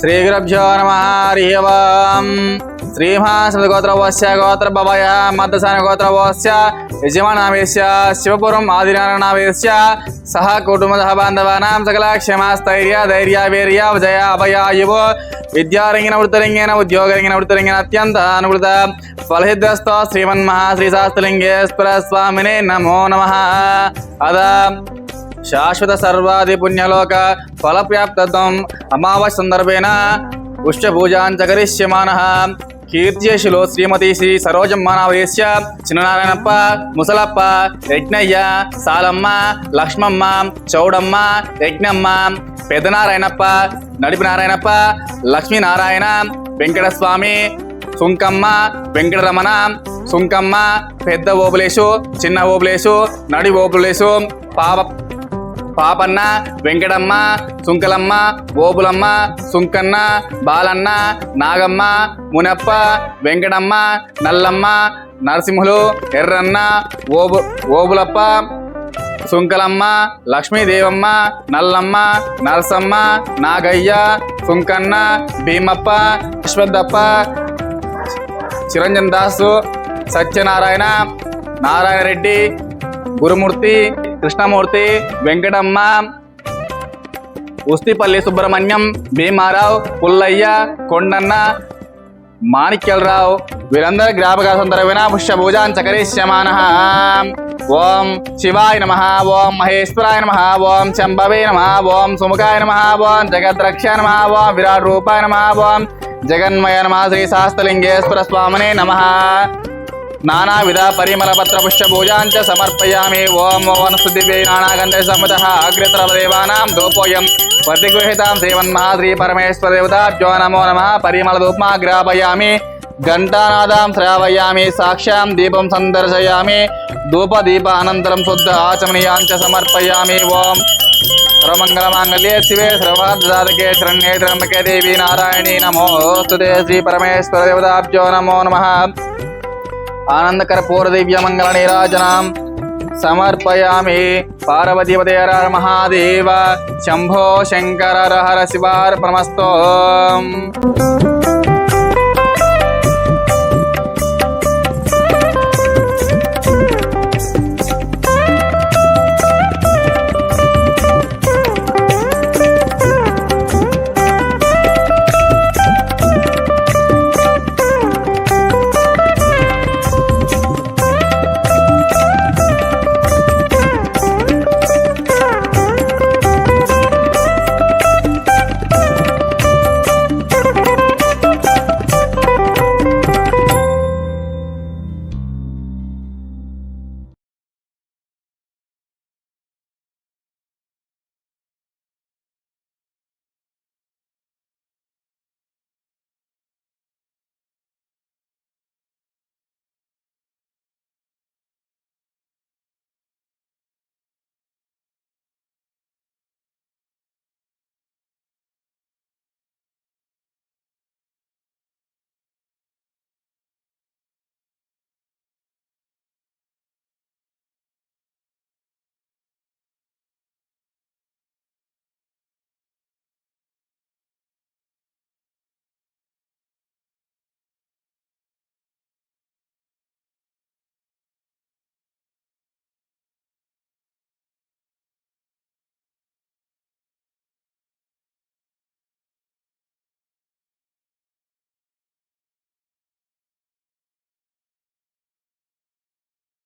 శ్రీగురభ్యో నమ హరి ఓం. శ్రీమహాసమగోత్రవస్య గోత్రభవయ మద్దసాన గోత్రవస్య యజమానామేస్య శివపురం ఆదినారాయణామేస్య సహ కుటుంబ బాంధవానాం సకల క్షమాస్థైర్య ధైర్య వీర్య విజయ అభయాయువు విద్యారంగిన వృత్తరంగిన ఉద్యోగరంగిన వృత్తరంగిన అత్యంత అనుకృత ఫలహిద్రస్త శ్రీమన్మహా శ్రీశాస్త్రలింగేశ్వర స్వామినే నమో నమ. అదా శాశ్వత సర్వాది పుణ్యలోక ఫలప్రాప్తం అమావాస్య సందర్భేణ పుష్పపూజాంచ కరిష్యమాన కీర్త్యశిలో శ్రీమతి శ్రీ సరోజమ్మ చిన్ననారాయణప్ప ముసలప్ప యజ్ఞయ్య సాలమ్మ లక్ష్మమ్మ చౌడమ్మ యజ్ఞమ్మ పెద్దనారాయణప్ప నడిపి నారాయణప్ప లక్ష్మీనారాయణ వెంకటస్వామి సుంకమ్మ వెంకటరమణ సుంకమ్మ పెద్ద ఓపులేసు చిన్న ఓపులేసు నడి ఓపులేసు పాప పాపన్న వెంకటమ్మ సుంకలమ్మ ఓబులమ్మ సుంకన్న బాలన్న నాగమ్మ మునప్ప వెంకటమ్మ నల్లమ్మ నరసింహులు ఎర్రన్న ఓబు ఓబులప్ప సుంకలమ్మ లక్ష్మీదేవమ్మ నల్లమ్మ నరసమ్మ నాగయ్య సుంకన్న భీమప్ప అశ్వద్దప్ప చిరంజన్ దాసు సత్యనారాయణ నారాయణ రెడ్డి గురుమూర్తి కృష్ణమూర్తి వెంకటమ్మ ఉస్తిపల్లి సుబ్రహ్మణ్యం భీమారావు పుల్లయ్య కొండన్న మాణిక్యలరావు. వీరందరి జ్ఞాపక సందర్భమైన పుష్పభూజాన్ చకరిష్యమాన. ఓం శివాయ నమ. ఓం మహేశ్వరాయ నమ. ఓం శంభవే నమ. ఓం సుముఖాయ నమ. ఓం జగద్రక్ష నమ. ఓం విరాట్ రూపాయ నమ. ఓం జగన్మయ నమ. శ్రీ శాస్త్రలింగేశ్వర స్వామినే నమ. नानाविध परिमलपत्र पुष्पपूजां च समर्पयामि ॐ वनस्पतिभ्यै नानागन्धे समतः अग्रेतरदेवानां धूपोऽयं प्रतिगृहीतां श्रीमन्महाश्रीपरमेश्वरदेवताभ्यो नमो नमः। परिमलधूपमाग्रापयामि। घण्टानादां श्रावयामि। साक्षां दीपं सन्दर्शयामि। धूपदीप अनन्तरं शुद्ध आचमनीयां च समर्पयामि। ॐ सर्वमङ्गलमाङ्गल्ये शिवे सर्वार्धसाधके शरण्ये त्र्यम्बके देवी नारायणी। नमोऽस्तु ते श्रीपरमेश्वरदेवताभ्यो नमो नमः। ఆనందకర పూర్వదివ్యమంగళ నీరాజనాం సమర్పయామి పార్వతీపదే మహాదేవ. శంభో శంకర హర శివార్ ప్రమస్తో